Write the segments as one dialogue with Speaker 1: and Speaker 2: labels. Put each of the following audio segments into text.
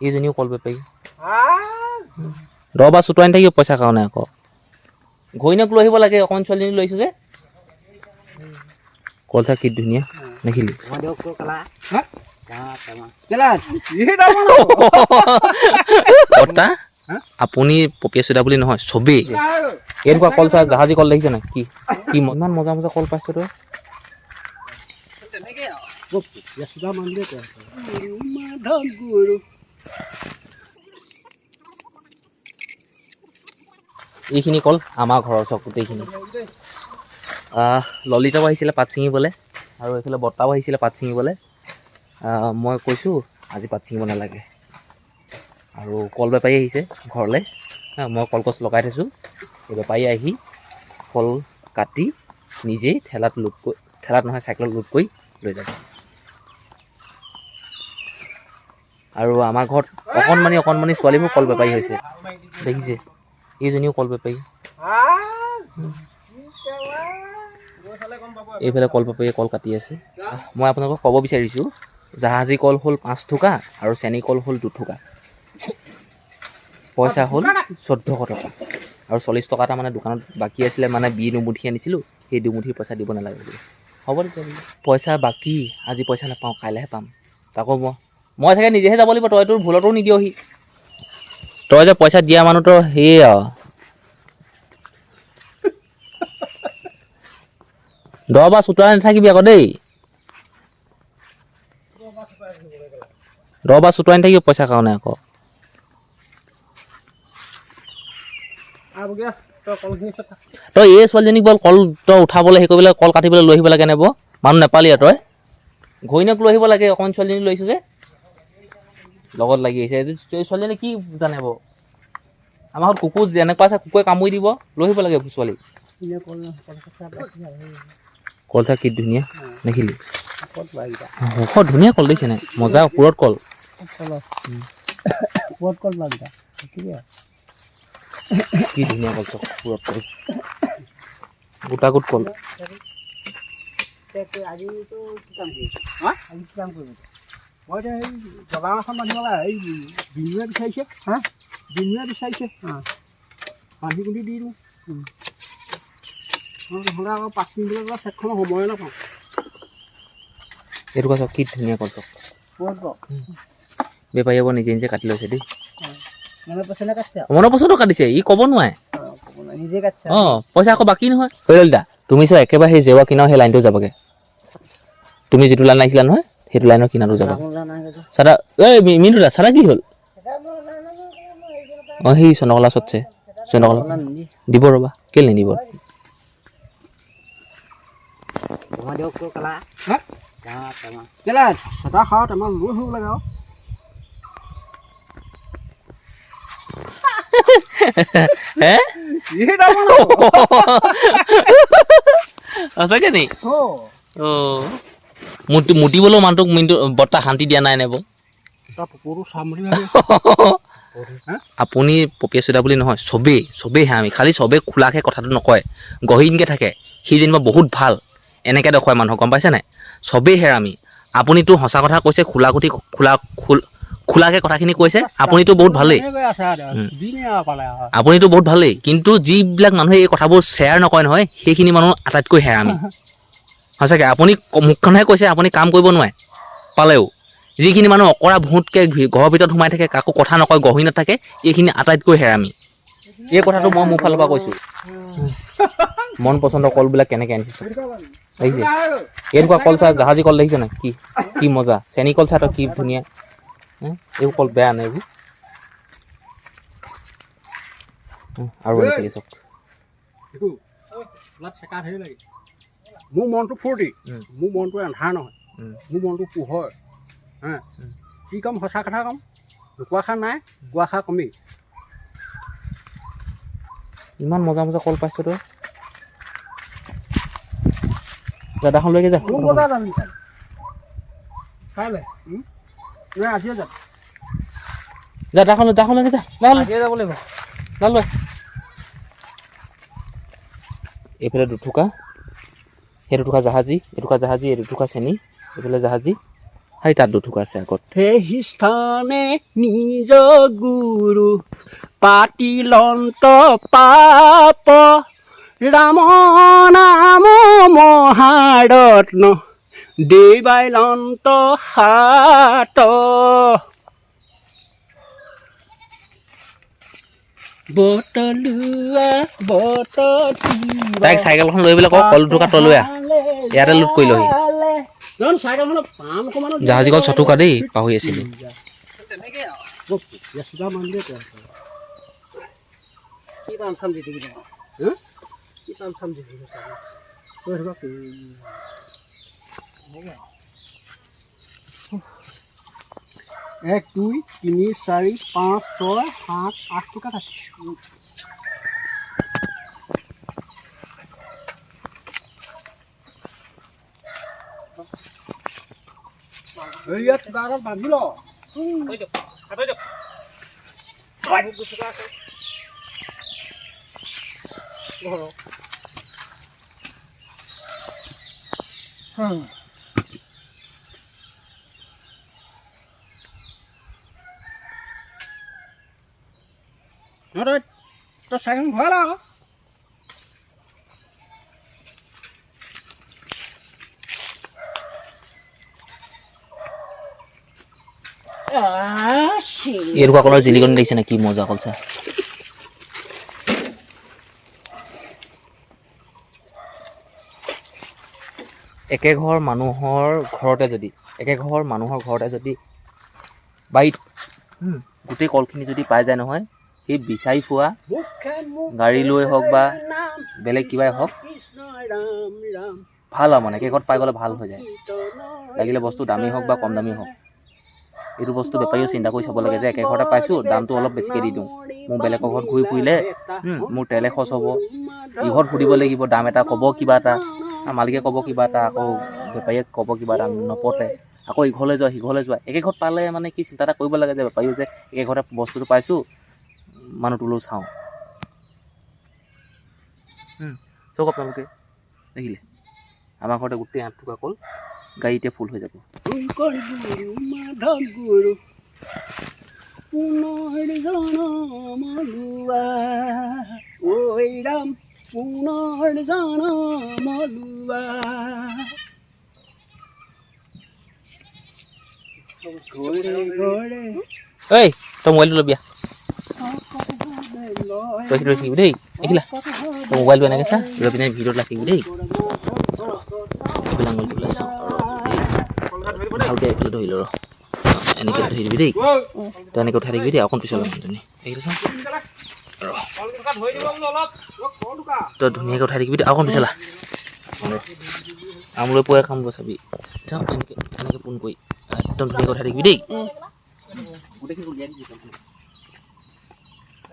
Speaker 1: এইজনীও call বেপাৰী দহ বা চোতোৱাই থাকিব পইচাৰ কাৰণে আকৌ। ঘৈণীয়েক লৈ আহিব লাগে অকণমান ছোৱালীজনী লৈছোঁ যে। কলচা কি ধুনীয়া দেখিলি? আপুনি পপিয়া চুদা বুলি নহয় চবেই। এনেকুৱা কল চা জাহাজী কল দেখিছে নাই? কি কি ম- ইমান মজা মজা কল পাইছ তই। এইখিনি কল আমাৰ ঘৰৰ চব গোটেইখিনি। ললিতাও আহিছিলে পাত ছিঙিবলৈ আৰু এইফালে বৰ্তাও আহিছিলে পাত ছিঙিবলৈ। মই কৈছোঁ আজি পাত ছিঙিব নালাগে। আৰু কল বেপাৰী আহিছে ঘৰলৈ। মই কলগছ লগাই থৈছোঁ। এই বেপাৰী আহি কল কাটি নিজেই ঠেলাত লোড কৰি ঠেলাত নহয় চাইকেলত লোড কৰি লৈ যাব। আৰু আমাৰ ঘৰত অকণমানি অকণমানি ছোৱালীবোৰ কল বেপাৰী হৈছে। দেখিছে? এইজনীও কল বেপাৰী এইফালে কল বেপাৰীয়ে কল কাটি আছে। মই আপোনালোকক ক'ব বিচাৰিছোঁ, জাহাজী কল হ'ল পাঁচ থোকা আৰু চেনী কল হ'ল দুথোকা পইচা হ'ল চৈধ্যশ টকা আৰু চল্লিছ টকা এটা মানে দোকানত বাকী আছিলে মানে বি দুমুঠি আনিছিলোঁ, সেই দুমুঠি পইচা দিব নালাগে বোলে। হ'ব তেতিয়া পইচা বাকী, আজি পইচা নাপাওঁ, কাইলৈহে পাম। তাকো মই মই চাগে নিজেহে যাব লাগিব, তই তোৰ ভুলতো নিদিয়হি। তই যে পইচা দিয়া মানুহটো সেয়ে আৰু। দহ বা চোতৰা নাথাকিবি আকৌ দেই। দহ বা চোতৰা নাথাকিবি পইচাৰ কাৰণে আকৌ। তই এই ছোৱালীজনীক বল কল তই উঠাবলৈ হেৰি কৰিবলৈ কল কাটিবলৈ লৈ আহিব লাগে নেব মানুহ নেপালি আৰু তই। ঘৈণীয়েক লৈ আহিব লাগে অকণমান ছোৱালীজনী লৈছোঁ যে। লগত লাগি আহিছে। ছোৱালীজনী কি জানে বাৰু? আমাৰ ঘৰত কুকুৰ যেনেকুৱা আছে কুকুৰে কামুৰি দিব লৈ আহিব লাগে ছোৱালী। কলচা কি ধুনীয়া দেখিলি? ঔষধ ধুনীয়া কল দেখিছে নাই মজা ওপৰত কল। কি ধুনীয়া কল চক ওপৰত কল। গোটা গোট কল
Speaker 2: মই এতিয়া এই জগা এখন বান্ধিব এই বিনুৱে বিচাৰিছে হা? বিনুৱে বিচাৰিছে বান্ধি কুন্ধি দি দিওঁ। নহ'লে আকৌ পাঁচ মিনিটৰ পৰা চেকখনৰ সময়ে নাপাওঁ।
Speaker 1: এইটো চক কি ধুনীয়া কল চক বেপাৰীয়ে বৰ নিজে নিজে কাটি লৈছে দেই।
Speaker 2: মানে
Speaker 1: মনৰ পইচাটো কাটিছে ই ক'ব নোৱাৰে।
Speaker 2: নিজে কাটছে
Speaker 1: অঁ পইচা আকৌ বাকী নহয়। ঐ ললিতা তুমি চোৱা একেবাৰে সেই জেৱা কিনাৰ সেই লাইনটো যাবগৈ। তুমি যিটো লাইন আহিছিলা নহয় সেইটো লাইনৰ কিনাৰটো যাবা চাদা ঐ মি- মিনু দা চাদা কি হ'ল? অঁ সেই চন্দ্ৰকলা ওচৰতছে চন্দ্ৰকলা দিব ৰ'বা কেলৈ হে?
Speaker 2: এই দাম
Speaker 1: সঁচাকে নি?
Speaker 2: অঁ।
Speaker 1: অঁ মুতি মুতিবলৈও মানুহটোক মিনটো বৰ্তা শান্তি দিয়া নাই নেব আপুনি পপিয়া চুদা বুলি নহয় চবেই চবেই হে আমি। খালি চবেই খোলাকৈ কথাটো নকয়। গহীনকৈ থাকে। সি যেনিবা বহুত ভালো। এনেকৈ দেখুৱাই মানুহক গম পাইছে নাই? চবেই হে আমি। আপুনিতো সঁচা কথা কৈছে খোলা খুটি খোলা খোল খোলাকৈ কথাখিনি কৈছে। আপুনিতো বহুত ভালেই। আপুনিতো বহুত ভালেই। কিন্তু যিবিলাক মানুহে এই কথাবোৰ শ্বেয়াৰ নকৰে নহয় সেইখিনি মানুহ আটাইতকৈ হেৰা আমি। সঁচাকৈ আপুনি মুখখনহে কৈছে, আপুনি কাম কৰিব নোৱাৰে। পালেও। যিখিনি মানুহ অকৰা ভূতকৈ ঘৰৰ ভিতৰত সোমাই থাকে, কাকো কথা নকয়, গহী নাথাকে, এইখিনি আটাইতকৈ হেৰামি। এই কথাটো মই মোৰ ফালৰ পৰা কৈছোঁ। মন পচন্দৰ কলবিলাক কেনেকৈ আনিছে। দেখিছে? এনেকুৱা কল চা জাহাজী কল দেখিছে নাই? কি কি মজা। চেনী কল চা তই কি ধুনীয়া। এইবোৰ কল বেয়া নাই এইবোৰ? আৰু আনিছে চাওক
Speaker 2: মোৰ মনটো ফূৰ্তি মোৰ মনটো এন্ধাৰ নহয় মোৰ মনটো পোহৰ হা। যি ক'ম সঁচা কথা ক'ম? নোকোৱা খা নাই খা কমেই
Speaker 1: ইমান মজা মজা কল পাইছ তই। দাদাখন লৈকে যা।
Speaker 2: কাইলৈ আজিয়ে যাম।
Speaker 1: যা দাখন লৈ দাখন লৈকে যা। লৈ।
Speaker 2: আজিয়ে যাব লাগিব।
Speaker 1: এইফালে দুটুকা। দুটুকা জাহাজী এটুকা জাহাজী এই দুটুকা চেনি এইফালে জাহাজী। সেই তাত দুটুকা আছে আগত।
Speaker 2: সেই স্থানে নিজ গুৰু পাতিলন্ত পাপ, ৰাম নাম মহাৰত্ন দেৱাইলন্ত হাত।
Speaker 1: তাইক চাইকেলখন লৈ পেলাই কওক কল দুটুকা তলৈ আহ। ইয়াতে লোড কৰি লহি। জাহাজীকণ ছটুকা দেই পাহৰি আছিলোঁ।
Speaker 2: কি পাম চাম দি থাকিব হা কি পাম চাম দি থাকিব কৈ থাকিব কি এনেকে আৰু। এক দুই তিনি চাৰি পাঁচ ছয় সাত আঠ আছে। এই ইয়াত ল। তই তই চাইকেল ভৰাই লা আকৌ।
Speaker 1: এই দুটা কলৰ জিলিকনি দেখিছে নে কি মজা কলচা একে ঘৰ মানুহৰ ঘৰতে যদি একে ঘৰ মানুহৰ ঘৰতে যদি বাৰীত গোটেই কলখিনি যদি পাই যায় নহয় সেই বিচাৰি পোৱা গাড়ী লৈ হওক বা বেলেগ কিবাই হওক ভাল আৰু মানে ঘৰত পাই গ'লে ভাল হৈ যায়। লাগিলে বস্তু দামী হওক বা কম দামী হওক। এইটো বস্তু বেপাৰীও চিন্তা কৰি চাব লাগে যে একে ঘৰতে পাইছোঁ দামটো অলপ বেছিকৈ দি দিওঁ। মোৰ বেলেগৰ ঘৰত ঘূৰি ফুৰিলে মোৰ তেলে খৰচ হ'ব। ইঘৰত সুধিব লাগিব দাম এটা ক'ব কিবা এটা মালিকে ক'ব কিবা এটা আকৌ বেপাৰীয়ে ক'ব কিবা এটা নপতে। আকৌ ইঘৰলৈ যোৱা সিঘৰলৈ যোৱা। একে ঘৰত পালে মানে কি চিন্তা এটা কৰিব লাগে যে বেপাৰীও যে একে ঘৰতে বস্তুটো পাইছোঁ মানুহটোলৈও চাওঁ। চাওক আপোনালোকে দেখিলে? আমাৰ ঘৰতে গোটেই আঠ টকা কল গাড়ীতে ফুল হৈ যাব।
Speaker 2: পুনৰ জনম লোৱা। ঐ ৰাম পুনৰ জনম লোৱা। ঘৰে ঘৰে
Speaker 1: ঐ তই মোবাইলটো ল'বি ৰখি ৰখি থাকিবি দেই দেখিলা তই মোবাইলটো এনেকৈ চা লৈ পিনে ভিডিঅ'ত ৰাখিবি দেই এইবিলাক আঙুলি পেলাই চাওঁ ভালকৈ এইফালে ধৰি ল ৰ এনেকৈ ধৰি দিবি দেই তই এনেকৈ উঠাই থাকিবি দেই অকণ পিছলৈ তুমি এইটো চা তই ধুনীয়াকৈ উঠাই থাকিবি দেই অকণ পিছলা আমলৈ পোৱাই খাম গৈ চাবি যাওঁ এনেকৈ এনেকৈ পোন কৰি একদম ধুনীয়াকৈ উঠাই থাকিবি দেই গোটেইখিনি উলিয়াই দিবি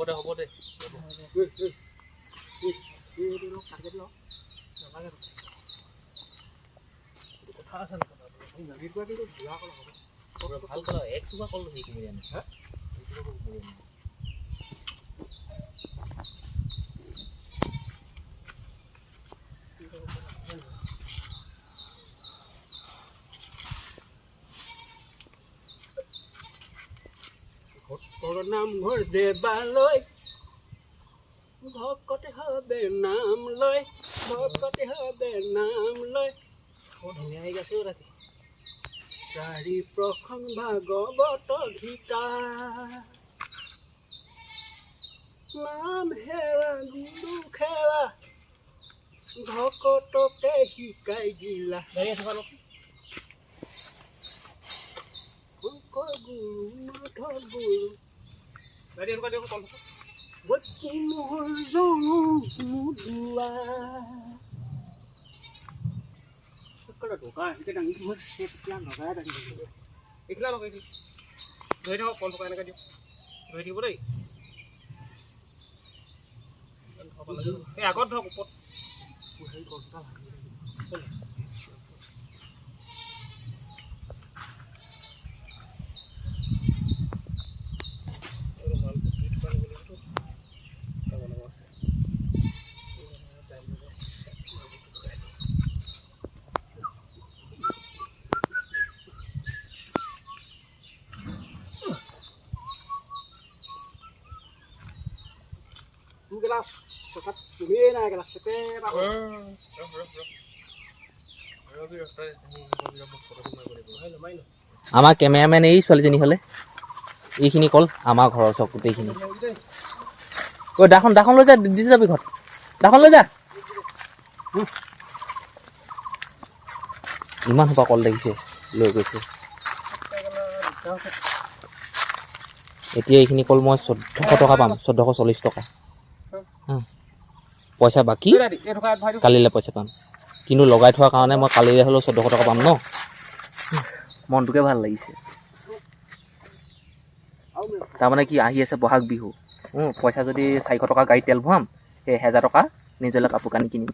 Speaker 1: দে হ'ব দে ভাল কথা এক টকা কল হেৰি
Speaker 2: নামঘৰ দেৱালয় ভকতে হবে নাম লয়, ভকতে হবে নাম লয়।
Speaker 1: ধুনীয়া হৈ গৈছে ৰাতি
Speaker 2: চাৰি গীতা। নাম হেৰা গুৰু খেৰা। ভকতকে শিকাই দিলা। শংকৰ গুৰু। Đấy đi con đi con. Vượt cùng hồi dấu một đùa. Cái đó đủ cái, cái
Speaker 3: đang mất xếp lắm
Speaker 2: nó ra đang đi. Ikla nó cái gì? Rồi nó con cái
Speaker 3: này cái gì? Rồi đi vô đây.
Speaker 2: Con thọ con. Cái à con thọ con. Ui con ta. ফটোটো মাৰিব লাগিব। হয়, নমাৰি ল।
Speaker 1: আমাৰ cameramen এই ছোৱালীজনী হ'লে এইখিনি call আমাৰ ঘৰৰ চব গোটেইখিনি ঐ দাখন দাখন লৈ যা দি যাবি ঘৰত দাখন লৈ যা ইমান সোপা কল দেখিছে লৈ গৈছে এতিয়া এইখিনি কল মই চৈধ্যশ টকা পাম চৈধ্যশ চল্লিছ টকা। পইচা বাকী। কালিলৈ পইচা পাম। কিন্তু লগাই থোৱাৰ কাৰণে মই কালিলৈ হ'লেও চৈধ্যশ টকা পাম ন? মনটোকে ভাল লাগিছে। তাৰমানে কি আহি আছে বহাগ বিহু। পইচা যদি চাৰিশ টকা গাড়ীত তেল ভৰাম সেই এহেজাৰ টকা নিজলৈ কাপোৰ কানি কিনিম।